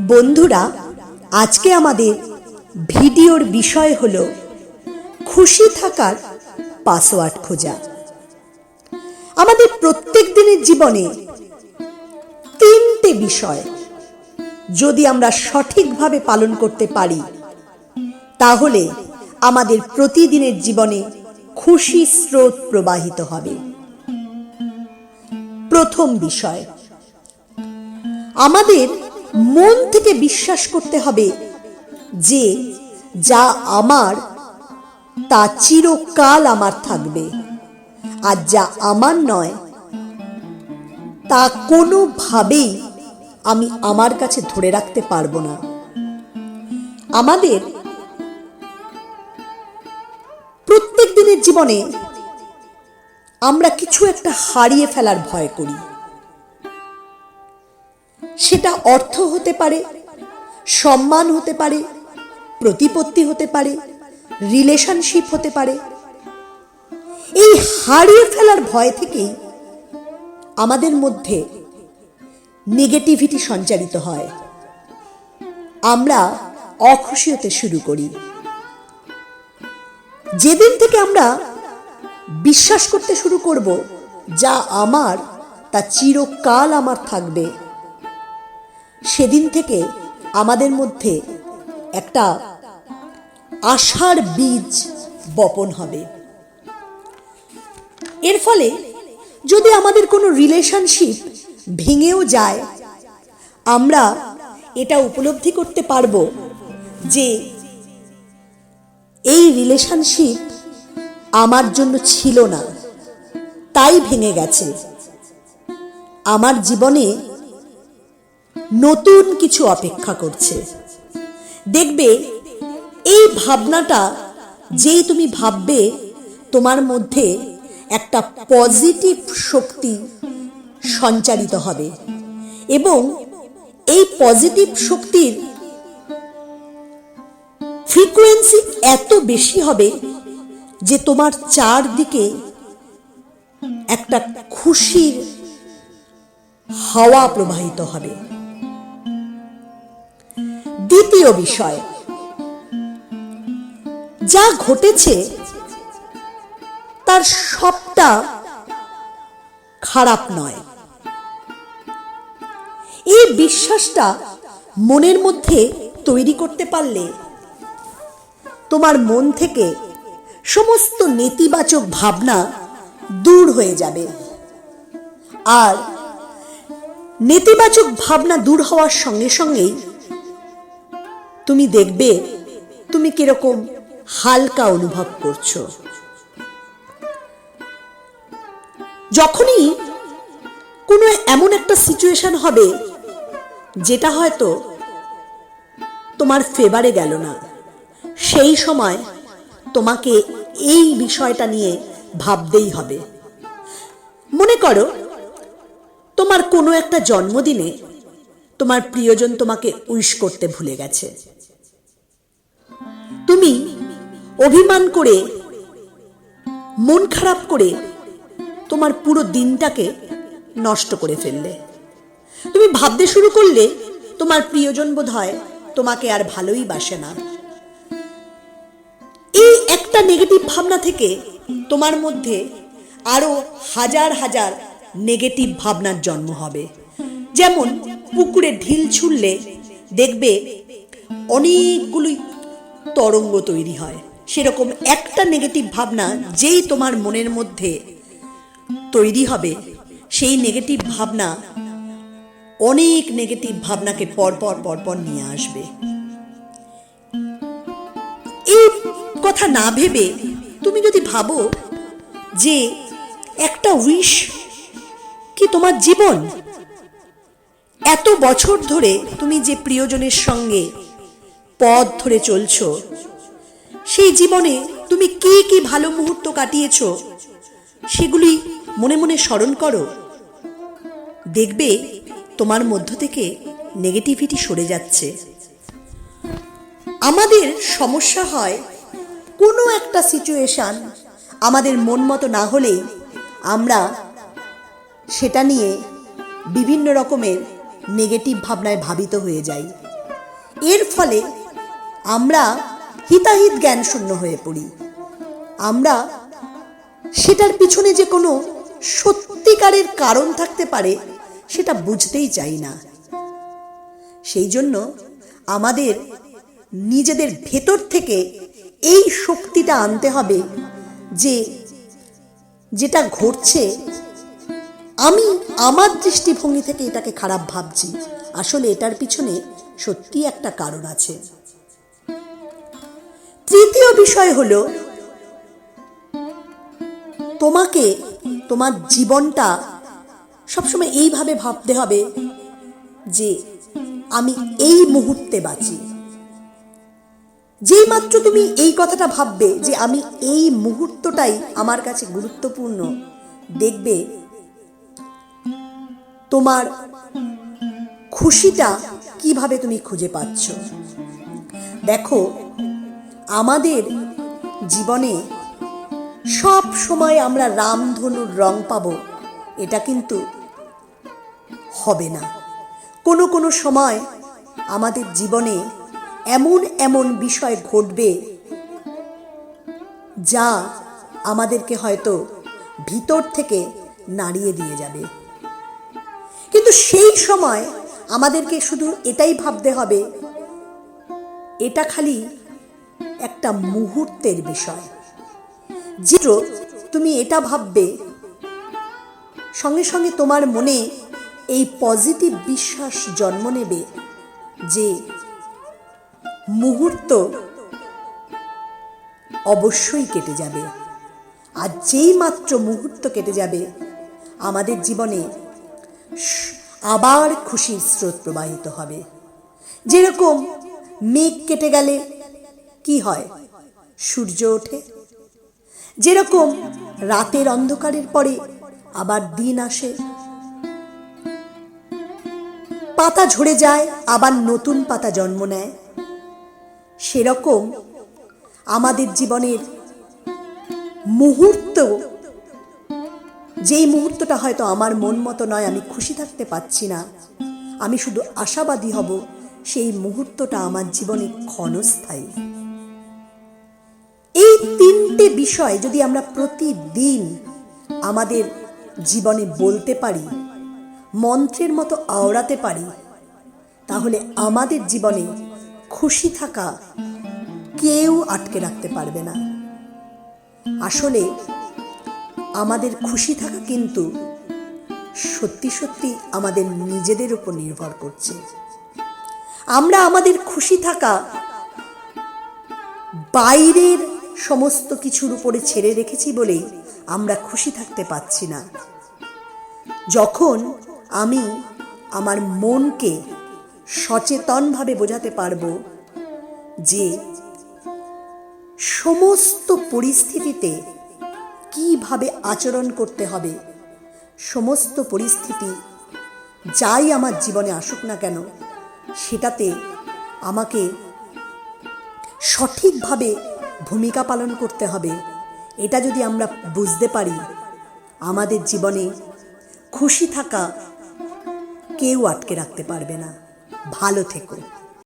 বন্ধুরা, আজকে আমাদের ভিডিওর বিষয় হল খুশি থাকার পাসওয়ার্ড খোঁজা। আমাদের প্রত্যেক দিনের জীবনে তিনটে বিষয় যদি আমরা সঠিকভাবে পালন করতে পারি, তাহলে আমাদের প্রতিদিনের জীবনে খুশি স্রোত প্রবাহিত হবে। প্রথম বিষয়, আমাদের মন থেকে বিশ্বাস করতে হবে যে যা আমার, তা চিরকাল আমার থাকবে। আর যা আমার নয়, তা কোনোভাবেই আমি আমার কাছে ধরে রাখতে পারব না। আমাদের প্রত্যেক দিনের জীবনে আমরা কিছু একটা হারিয়ে ফেলার ভয় করি। সেটা অর্থ হতে পারে, সম্মান হতে পারে, প্রতিপত্তি হতে পারে রিলেশনশিপ হতে পারে। এই হারিয়ে ফেলার ভয় থেকেই আমাদের মধ্যে নেগেটিভিটি সঞ্চারিত হয়। আমরা অখুশি হতে শুরু করি। যেদিন থেকে আমরা বিশ্বাস করতে শুরু করব, যা আমার, তা চিরকাল আমার থাকবে। সেদিন থেকে আমাদের মধ্যে একটা আশার বীজ বপন হবে। এর ফলে যদি আমাদের কোনো রিলেশনশিপ ভেঙেও যায়, আমরা এটা উপলব্ধি করতে পারব যে এই রিলেশনশিপ আমার জন্য ছিল না, তাই ভেঙে গেছে। আমার জীবনে নতুন কিছু অপেক্ষা করছে। দেখবে, এই ভাবনাটা যেই তুমি ভাববে, তোমার মধ্যে একটা পজিটিভ শক্তি সঞ্চারিত হবে। এবং এই পজিটিভ শক্তির ফ্রিকোয়েন্সি এত বেশি হবে যে তোমার চারদিকে একটা খুশির হাওয়া প্রবাহিত হবে। দ্বিতীয় বিষয়। যা ঘটেছে, তার সবটা খারাপ নয়। এই বিশ্বাসটা মনের মধ্যে তৈরি করতে পারলে তোমার মন থেকে সমস্ত নেতিবাচক ভাবনা দূর হয়ে যাবে। আর নেতিবাচক ভাবনা দূর হওয়ার সঙ্গে সঙ্গেই তুমি দেখবে তুমি কীরকম হালকা অনুভব করছ। যখনই কোনো এমন একটা সিচুয়েশন হবে, যেটা হয়তো তোমার ফেভারে গেল না, সেই সময় তোমাকে এই বিষয়টা নিয়ে ভাবতেই হবে। মনে করো, তোমার কোনো একটা জন্মদিনে তোমার প্রিয়জন তোমাকে উইশ করতে ভুলে গেছে। অভিমান করে, মন খারাপ করে তোমার পুরো দিনটাকে নষ্ট করে ফেললে। তুমি ভাবতে শুরু করলে, তোমার প্রিয়জন বোধ হয় তোমাকে আর ভালোই বাসে না। এই একটা নেগেটিভ ভাবনা থেকে তোমার মধ্যে আরও হাজার হাজার নেগেটিভ ভাবনার জন্ম হবে। যেমন পুকুরে ঢিল ছুড়লে দেখবে অনেকগুলি তরঙ্গ তৈরি হয়। সেরকম একটা নেগেটিভ ভাবনা যেই তোমার মনের মধ্যে তৈরি হবে, সেই নেগেটিভ ভাবনা অনেক নেগেটিভ ভাবনাকে পরপর পরপর নিয়ে আসবে। এই কথা না ভেবে তুমি যদি ভাবো যে একটা উইশ কি তোমার জীবন? এত বছর ধরে তুমি যে প্রিয়জনের সঙ্গে পথ ধরে চলছো সেই জীবনে তুমি কি কি ভালো মুহূর্ত কাটিয়েছ, সেগুলি মনে মনে স্মরণ করো। দেখবে তোমার মধ্য থেকে নেগেটিভিটি সরে যাচ্ছে। আমাদের সমস্যা হয় কোনো একটা সিচুয়েশান আমাদের মন মতো না হলেই আমরা সেটা নিয়ে বিভিন্ন রকমের নেগেটিভ ভাবনায় ভাবিত হয়ে যাই। এর ফলে আমরা হিতাহিত জ্ঞান শূন্য হয়ে পড়ি। আমরা সেটার পিছনে যে কোনো সত্যিকারের কারণ থাকতে পারে, সেটা বুঝতেই চাই না। সেই জন্য আমাদের নিজেদের ভেতর থেকে এই শক্তিটা আনতে হবে যে, যেটা ঘটছে, আমি আমার দৃষ্টিভঙ্গি থেকে এটাকে খারাপ ভাবছি। আসলে এটার পিছনে সত্যি একটা কারণ আছে। তৃতীয় বিষয় হলো, তোমাকে, তোমার জীবনটা সবসময় এইভাবে ভাবতে হবে যে আমি এই মুহূর্তে বাঁচি। যেই মাত্র তুমি এই কথাটা ভাববে যে আমি এই মুহূর্তটাই আমার কাছে গুরুত্বপূর্ণ, দেখবে তোমার খুশিটা কীভাবে তুমি খুঁজে পাচ্ছ। দেখো আমাদের জীবনে সব সময় আমরা রামধনুর রং পাবো, এটা কিন্তু হবে না। কোনো কোনো সময় আমাদের জীবনে এমন এমন বিষয় ঘটবে যা আমাদেরকে হয়তো ভিতর থেকে নাড়িয়ে দিয়ে যাবে। কিন্তু সেই সময় আমাদেরকে শুধু এটাই ভাবতে হবে, এটা খালি একটা মুহূর্তের বিষয়। যে তুমি এটা ভাববে। সঙ্গে সঙ্গে তোমার মনে এই পজিটিভ বিশ্বাস জন্ম নেবে যে মুহূর্ত অবশ্যই কেটে যাবে। আর যেই মাত্র মুহূর্ত কেটে যাবে, আমাদের জীবনে আবার খুশির স্রোত প্রবাহিত হবে। যেরকম মেঘ কেটে গেলে কি হয়? সূর্য ওঠে। যেরকম রাতের অন্ধকারের পরে আবার দিন আসে। পাতা ঝরে যায়, আবার নতুন পাতা জন্ম নেয়। সেরকম আমাদের জীবনের মুহূর্ত, যেই মুহূর্তটা হয়তো আমার মন মতো নয়, আমি খুশি থাকতে পারছি না। আমি শুধু আশাবাদী হব, সেই মুহূর্তটা আমার জীবনে ক্ষণস্থায়ী। এই তিনটে বিষয় যদি আমরা প্রতিদিন আমাদের জীবনে বলতে পারি, মন্ত্রের মতো আওড়াতে পারি, তাহলে আমাদের জীবনে খুশি থাকা কেউ আটকে রাখতে পারবে না। আসলে আমাদের খুশি থাকা কিন্তু সত্যি সত্যি আমাদের নিজেদের উপর নির্ভর করছে। আমরা আমাদের খুশি থাকা বাইরের সমস্ত কিছুর উপরে ছেড়ে রেখেছি বলেই আমরা খুশি থাকতে পারছি না। যখন আমি আমার মনকে সচেতনভাবে বোঝাতে পারব যে সমস্ত পরিস্থিতিতে কীভাবে আচরণ করতে হবে, সমস্ত পরিস্থিতি যাই আমার জীবনে আসুক না কেন, সেটাতে আমাকে সঠিকভাবে ভূমিকা পালন করতে হবে। এটা যদি আমরা বুঝতে পারি, আমাদের জীবনে খুশি থাকা কেউ আটকে রাখতে পারবে না। ভালো থেকো।